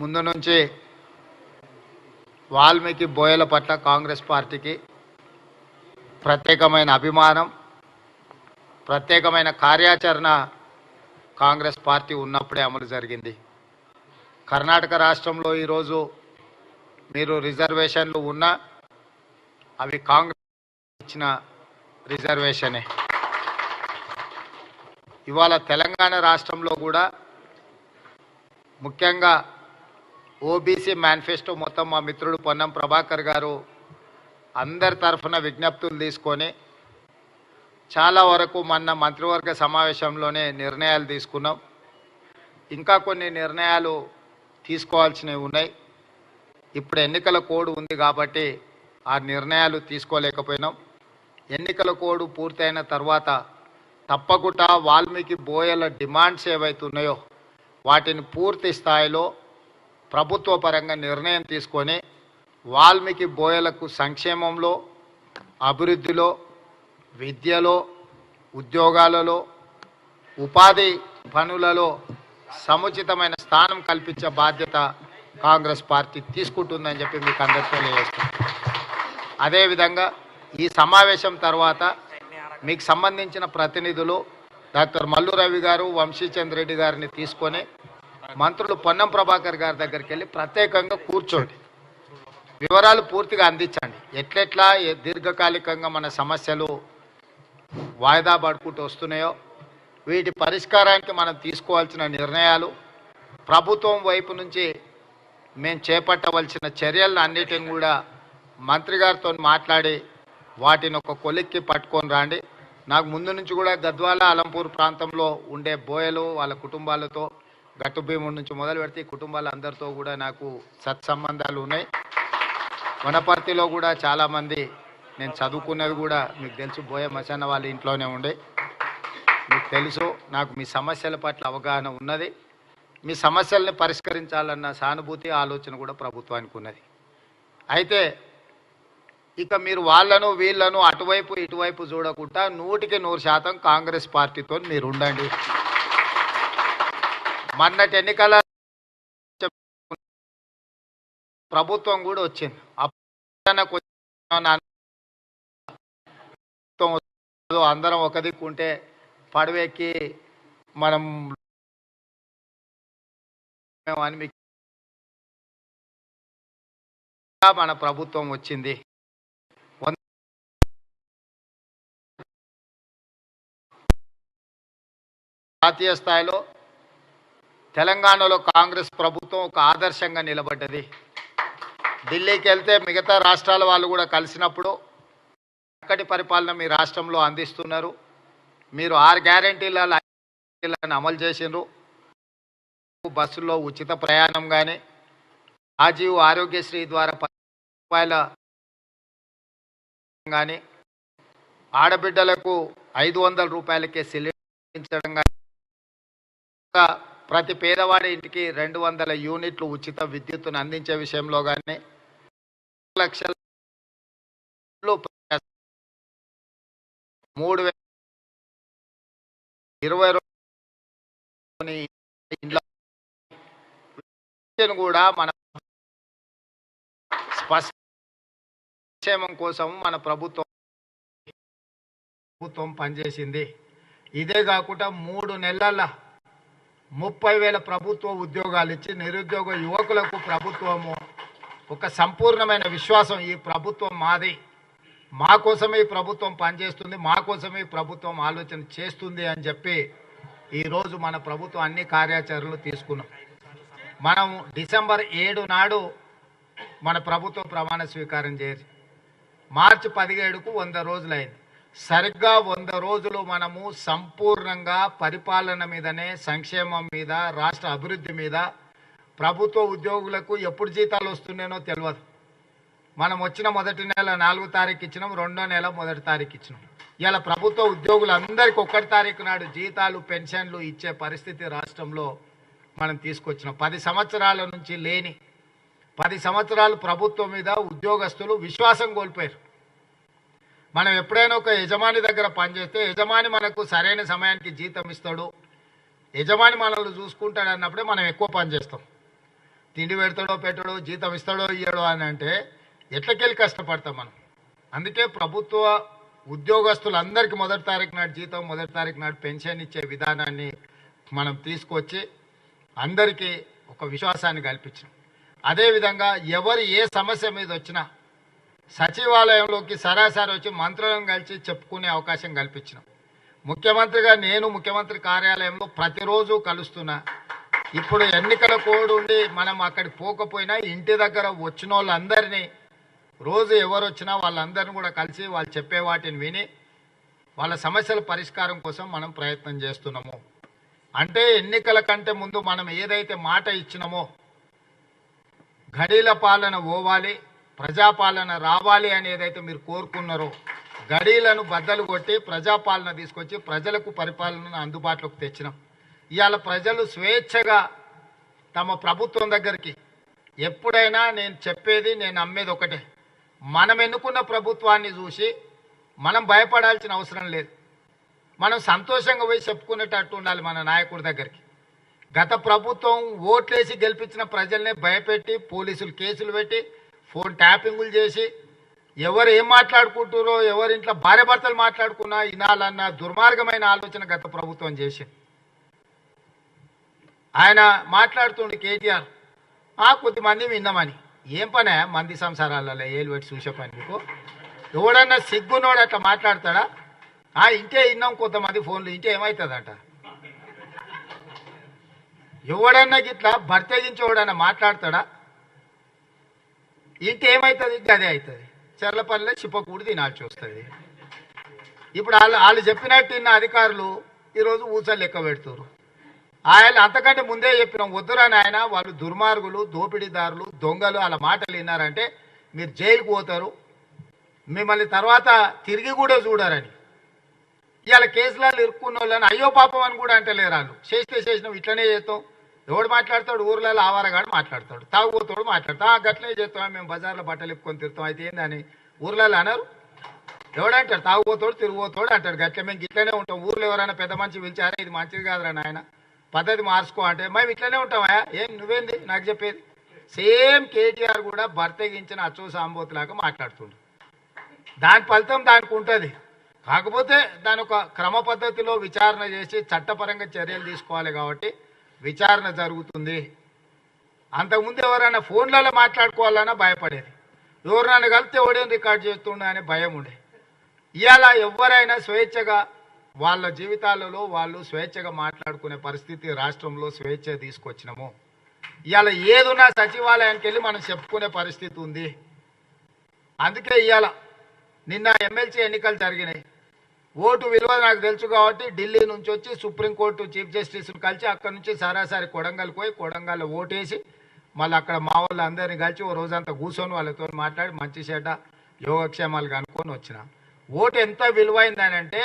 ముందు నుంచి వాల్మీకి బోయల పట్ల కాంగ్రెస్ పార్టీకి ప్రత్యేకమైన అభిమానం ప్రత్యేకమైన కార్యాచరణ కాంగ్రెస్ పార్టీ ఉన్నప్పుడే అమలు జరిగింది. కర్ణాటక రాష్ట్రంలో ఈరోజు మీరు రిజర్వేషన్లు ఉన్నా అవి కాంగ్రెస్ ఇచ్చిన రిజర్వేషనే. ఇవాళ తెలంగాణ రాష్ట్రంలో కూడా ముఖ్యంగా ఓబీసీ మేనిఫెస్టో మొత్తం మా మిత్రుడు పొన్నం ప్రభాకర్ గారు అందరి తరఫున విజ్ఞప్తులు తీసుకొని చాలా వరకు మొన్న మంత్రివర్గ సమావేశంలోనే నిర్ణయాలు తీసుకున్నాం. ఇంకా కొన్ని నిర్ణయాలు తీసుకోవాల్సినవి ఉన్నాయి. ఇప్పుడు ఎన్నికల కోడ్ ఉంది కాబట్టి ఆ నిర్ణయాలు తీసుకోలేకపోయినాం. ఎన్నికల కోడ్ పూర్తయిన తర్వాత తప్పకుండా వాల్మీకి బోయల డిమాండ్స్ ఏవైతున్నాయో వాటిని పూర్తి స్థాయిలో ప్రభుత్వ పరంగా నిర్ణయం తీసుకొని వాల్మీకి బోయలకు సంక్షేమంలో అభివృద్ధిలో విద్యలో ఉద్యోగాలలో ఉపాధి పనులలో సముచితమైన స్థానం కల్పించే బాధ్యత కాంగ్రెస్ పార్టీ తీసుకుంటుందని చెప్పి మీకు అందరికీ తెలియజేస్తాను అదేవిధంగా ఈ సమావేశం తర్వాత మీకు సంబంధించిన ప్రతినిధులు డాక్టర్ మల్లు రవి గారు వంశీచంద్ర రెడ్డి గారిని తీసుకొని మంత్రులు పొన్నం ప్రభాకర్ గారి దగ్గరికి వెళ్ళి ప్రత్యేకంగా కూర్చోండి. వివరాలు పూర్తిగా అందించండి. ఎట్లెట్లా దీర్ఘకాలికంగా మన సమస్యలు వాయిదా పడుకుంటూ వస్తున్నాయో వీటి పరిష్కారానికి మనం తీసుకోవాల్సిన నిర్ణయాలు ప్రభుత్వం వైపు నుంచి మేము చేపట్టవలసిన చర్యలను అన్నిటిని కూడా మంత్రి గారితో మాట్లాడి వాటిని ఒక కొలిక్కి పట్టుకొని రండి. నాకు ముందు నుంచి కూడా గద్వాల అలంపూర్ ప్రాంతంలో ఉండే బోయలు వాళ్ళ కుటుంబాలతో గట్టు భీముడి నుంచి మొదలు పెడితే ఈ కుటుంబాలందరితో కూడా నాకు సత్సంబంధాలు ఉన్నాయి. వనపర్తిలో కూడా చాలామంది నేను చదువుకున్నది కూడా మీకు తెలుసు బోయ మసన్న వాళ్ళ ఇంట్లోనే ఉండే. మీకు తెలుసు నాకు మీ సమస్యల పట్ల అవగాహన ఉన్నది. మీ సమస్యల్ని పరిష్కరించాలన్న సానుభూతి ఆలోచన కూడా ప్రభుత్వానికి ఉన్నది. అయితే ఇక మీరు వాళ్ళను వీళ్ళను అటువైపు ఇటువైపు చూడకుండా నూటికి నూరు శాతం కాంగ్రెస్ పార్టీతో మీరు ఉండండి. మొన్నటి ఎన్నికల ప్రభుత్వం కూడా వచ్చింది. అప్పుడు అందరం ఒక దిక్కుంటే పడవెక్కి మనం అని మీకు మన ప్రభుత్వం వచ్చింది. జాతీయ స్థాయిలో తెలంగాణలో కాంగ్రెస్ ప్రభుత్వం ఒక ఆదర్శంగా నిలబడ్డది. ఢిల్లీకి వెళ్తే మిగతా రాష్ట్రాల వాళ్ళు కూడా కలిసినప్పుడు చక్కటి పరిపాలన మీ రాష్ట్రంలో అందిస్తున్నారు. మీరు ఆరు గ్యారంటీలను అమలు చేసిండ్రు. బస్సుల్లో ఉచిత ప్రయాణం కానీ రాజీవ్ ఆరోగ్యశ్రీ ద్వారా పది రూపాయల కానీ ఆడబిడ్డలకు ఐదు వందల రూపాయలకే సిలిండర్ కానీ ప్రతి పేదవాడి ఇంటికి రెండు వందల యూనిట్లు ఉచిత విద్యుత్తును అందించే విషయంలో కానీ లక్షల మూడు వేల ఇరవై ఇంట్లో కూడా మన స్పష్ట కోసం మన ప్రభుత్వం ప్రభుత్వం పనిచేసింది. ఇదే కాకుండా మూడు నెలల ముప్పై వేల ప్రభుత్వ ఉద్యోగాలు ఇచ్చి నిరుద్యోగ యువకులకు ప్రభుత్వము ఒక సంపూర్ణమైన విశ్వాసం ఈ ప్రభుత్వం మాది. మా కోసమే ఈ ప్రభుత్వం పనిచేస్తుంది మా కోసమే ఈ ప్రభుత్వం ఆలోచన చేస్తుంది అని చెప్పి ఈరోజు మన ప్రభుత్వం అన్ని కార్యాచరణలు తీసుకున్నాం. మనం డిసెంబర్ ఏడు నాడు మన ప్రభుత్వ ప్రమాణ స్వీకారం చేసి మార్చి పదిహేడుకు వంద రోజులైంది. సరిగ్గా వంద రోజులు మనము సంపూర్ణంగా పరిపాలన మీదనే సంక్షేమం మీద రాష్ట్ర అభివృద్ధి మీద ప్రభుత్వ ఉద్యోగులకు ఎప్పుడు జీతాలు వస్తున్నాయనో తెలియదు మనం వచ్చిన మొదటి నెల నాలుగో తారీఖు ఇచ్చినాం రెండో నెల మొదటి తారీఖు ఇచ్చినాం. ఇలా ప్రభుత్వ ఉద్యోగులందరికీ ఒకటి తారీఖు నాడు జీతాలు పెన్షన్లు ఇచ్చే పరిస్థితి రాష్ట్రంలో మనం తీసుకొచ్చినాం. పది సంవత్సరాల నుంచి లేని పది సంవత్సరాలు ప్రభుత్వం మీద ఉద్యోగస్తులు విశ్వాసం కోల్పోయారు. మనం ఎప్పుడైనా ఒక యజమాని దగ్గర పనిచేస్తే యజమాని మనకు సరైన సమయానికి జీతం ఇస్తాడు. యజమాని మనల్ని చూసుకుంటాడు అన్నప్పుడే మనం ఎక్కువ పని చేస్తాం. తిండి పెడతాడో పెట్టడో జీతం ఇస్తాడో ఇయ్యడో అని అంటే ఎట్లకెళ్ళి కష్టపడతాం మనం? అందుకే ప్రభుత్వ ఉద్యోగస్తులందరికీ మొదటి తారీఖు నాడు జీతం మొదటి తారీఖు నాడు పెన్షన్ ఇచ్చే విధానాన్ని మనం తీసుకొచ్చి అందరికీ ఒక విశ్వాసాన్ని కల్పించాం అదేవిధంగా ఎవరు ఏ సమస్య మీద వచ్చినా సచివాలయంలోకి సరాసరి వచ్చి మంత్రులను కలిసి చెప్పుకునే అవకాశం కల్పించినాం. ముఖ్యమంత్రిగా నేను ముఖ్యమంత్రి కార్యాలయంలో ప్రతిరోజు కలుస్తున్నా. ఇప్పుడు ఎన్నికల కోడ్ ఉండి మనం అక్కడికి పోకపోయినా ఇంటి దగ్గర వచ్చిన వాళ్ళందరినీ రోజు ఎవరు వచ్చినా వాళ్ళందరినీ కూడా కలిసి వాళ్ళు చెప్పే వాటిని విని వాళ్ళ సమస్యల పరిష్కారం కోసం మనం ప్రయత్నం చేస్తున్నాము. అంటే ఎన్నికల కంటే ముందు మనం ఏదైతే మాట ఇచ్చినామో గడీల పాలన పోవాలి ప్రజాపాలన రావాలి అనేదైతే మీరు కోరుకున్నారో గడీలను బద్దలు కొట్టి ప్రజాపాలన తీసుకొచ్చి ప్రజలకు పరిపాలనను అందుబాటులోకి తెచ్చినాం. ఇవాళ ప్రజలు స్వేచ్ఛగా తమ ప్రభుత్వం దగ్గరికి ఎప్పుడైనా నేను చెప్పేది నేను నమ్మేది ఒకటే. మనం ఎన్నుకున్న ప్రభుత్వాన్ని చూసి మనం భయపడాల్సిన అవసరం లేదు. మనం సంతోషంగా పోయి చెప్పుకునేటట్టు ఉండాలి మన నాయకుడి దగ్గరికి. గత ప్రభుత్వం ఓట్లేసి గెలిపించిన ప్రజల్ని భయపెట్టి పోలీసులు కేసులు పెట్టి ఫోన్ ట్యాపింగులు చేసి ఎవరు ఏం మాట్లాడుకుంటారో ఎవరి ఇంట్లో భార్య భర్తలు మాట్లాడుకున్నా వినాలన్న దుర్మార్గమైన ఆలోచన గత ప్రభుత్వం చేసింది. ఆయన మాట్లాడుతుండే కేటీఆర్ ఆ కొద్దిమంది విన్నామని. ఏం పనే? మంది సంసారాలలో ఏలు పెట్టి చూసే పని మీకు ఎవడన్నా సిగ్గునోడు అట్లా మాట్లాడతాడా? ఆ ఇంటే విన్నాం కొంతమంది ఫోన్లు ఇంటే ఏమవుతుందట ఎవడన్నా గిట్లా భర్తగించి ఎవడన్నా మాట్లాడతాడా? ఇంటే ఏమవుతుంది అదే అవుతుంది చెర్లపల్లిలో చిప్పకూడి తినాల్సి వస్తుంది. ఇప్పుడు వాళ్ళు వాళ్ళు చెప్పినట్టు ఇన్న అధికారులు ఈరోజు ఊసలు లెక్క పెడుతున్నారు ఆయన అంతకంటే ముందే చెప్పినాం వద్దురని ఆయన వాళ్ళు దుర్మార్గులు దోపిడీదారులు దొంగలు అలా మాటలు విన్నారంటే మీరు జైలుకు పోతారు. మిమ్మల్ని తర్వాత తిరిగి కూడా చూడరని. ఇవాళ కేసులలో ఇరుక్కున్న వాళ్ళని అయ్యో పాపం అని కూడా అంటలేరు వాళ్ళు చేస్తే చేసినాం ఇట్లనే చేస్తాం. ఎవడు మాట్లాడతాడు? ఊర్లలో ఆవారగాడు మాట్లాడతాడు. తాగుబోతాడు మాట్లాడతాడు. "ఆ, గట్లనే చేస్తాం మేము బజార్లో బట్టలు ఇప్పుకొని తిరుతాం. అయితే ఏందని? ఊర్లలో అనరు. ఎవడంటాడు తాగుబోతాడు తిరుగుబోతాడు అంటాడు. గట్ల మేము ఇట్లనే ఉంటాం. ఊర్లో ఎవరైనా పెద్ద మనిషి పిలిచారా? ఇది మంచిది కాదురా నాయన. పద్ధతి మార్చుకో అంటే మేము ఇట్లనే ఉంటామా ఏం నువ్వేంది? నాకు చెప్పేది. సేమ్ కేటీఆర్ కూడా భర్తగించిన అచ్చు సాంబోతులాగా మాట్లాడుతుండు. దాని ఫలితం దానికి ఉంటుంది. కాకపోతే దాని ఒక క్రమ పద్ధతిలో విచారణ చేసి చట్టపరంగా చర్యలు తీసుకోవాలి కాబట్టి విచారణ జరుగుతుంది. అంతకుముందు ఎవరైనా ఫోన్లలో మాట్లాడుకోవాలన్నా భయపడేది. ఎవరినైనా కలిస్తే ఎవడేం రికార్డ్ చేస్తుండే అనే భయం ఉండే. ఇవాళ ఎవరైనా స్వేచ్ఛగా వాళ్ళ జీవితాలలో వాళ్ళు స్వేచ్ఛగా మాట్లాడుకునే పరిస్థితి రాష్ట్రంలో స్వేచ్ఛ తీసుకొచ్చినాము. ఇవాళ ఏదున్నా సచివాలయానికి వెళ్ళి మనం చెప్పుకునే పరిస్థితి ఉంది. అందుకే ఇవాళ నిన్న ఎమ్మెల్సీ ఎన్నికలు జరిగినాయి. ఓటు విలువ నాకు తెలుసు కాబట్టి ఢిల్లీ నుంచి వచ్చి సుప్రీంకోర్టు చీఫ్ జస్టిస్ను కలిసి అక్కడ నుంచి సరాసరి కొడంగల్ పోయి కొడంగల్లో ఓటేసి మళ్ళీ అక్కడ మా వాళ్ళు అందరినీ కలిసి ఓ రోజంతా కూర్చొని వాళ్ళతో మాట్లాడి మంచి చేట యోగక్షేమాలు కనుక్కొని వచ్చిన. ఓటు ఎంత విలువైందని అంటే